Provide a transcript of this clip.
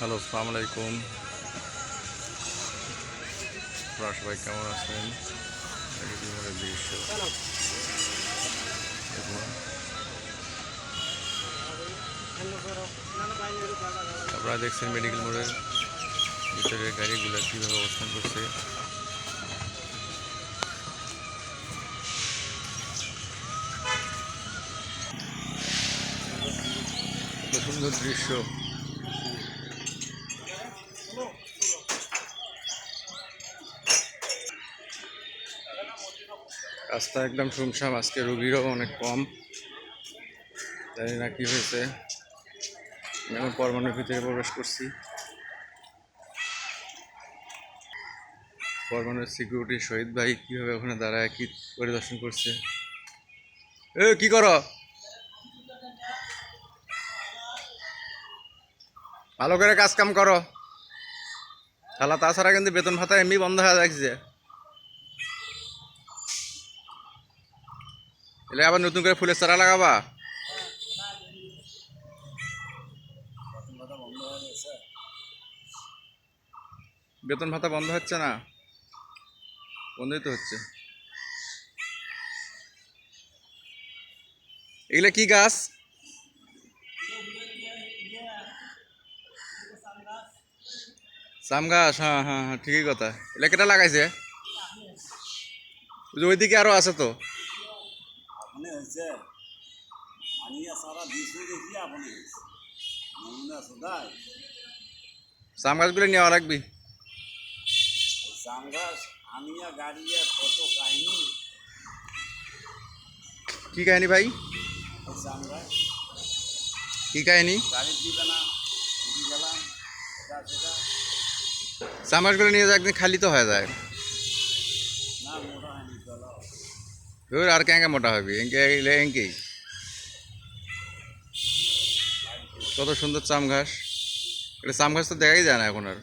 Hello, আসসালামু আলাইকুম। সবাই কেমন আছেন? দৃশ্য। আপনারা দেখছেন মেডিকেল মোড়ের ভিতরের গাড়িগুলো কীভাবে অবস্থান করছে? সুন্দর দৃশ্য। রাস্তা একদম শুমশাম আজকে রুগীরও অনেক কম। জানি না কী হয়েছে। আমি এখন পরমাণুর ভিতরে প্রবেশ করছি। পরমাণুর সিকিউরিটি শহীদ ভাই কীভাবে ওখানে দাঁড়ায়, কী পরিদর্শন করছে? এ, কি করো? ভালো করে কাজ কাম করো। তাহলে তাছাড়া কিন্তু বেতন ভাতা এমনি বন্ধ হয়ে যাচ্ছে। এলে আবার নতুন করে ফুলের চারা লাগাবা। বেতন ভাতা বন্ধ হচ্ছে না? বন্ধই তো হচ্ছে। এগুলো কি গাছ? সাম গাছ হ্যাঁ হ্যাঁ হ্যাঁ ঠিকই কথা। এগুলো কেটা লাগাইছে? ওই ওইদিকে আরও আছে তো। হয়েছে। আনিয়া সারা বিশ্ব দেখি আপনি হয়েছে। নমুনা আছে তাই গাছগুলো নেওয়া লাগবি জামগাছ আনিয়া গাড়িয়া কত কাহিনী। কি কাহিনী ভাই? জামগাছ কি কাহিনী? গাড়ি দিবে না গেলাম গাছগুলো নিয়ে যা একদিন খালি তো হয়ে যায় না মোটা হয়নি চলো ধর আর কেঙ্কে মোটা হবে এঙ্কে এলে এঙ্কেই কত সুন্দর চাম ঘাস এটা চাম ঘাস তো দেখাই যায় না এখন আর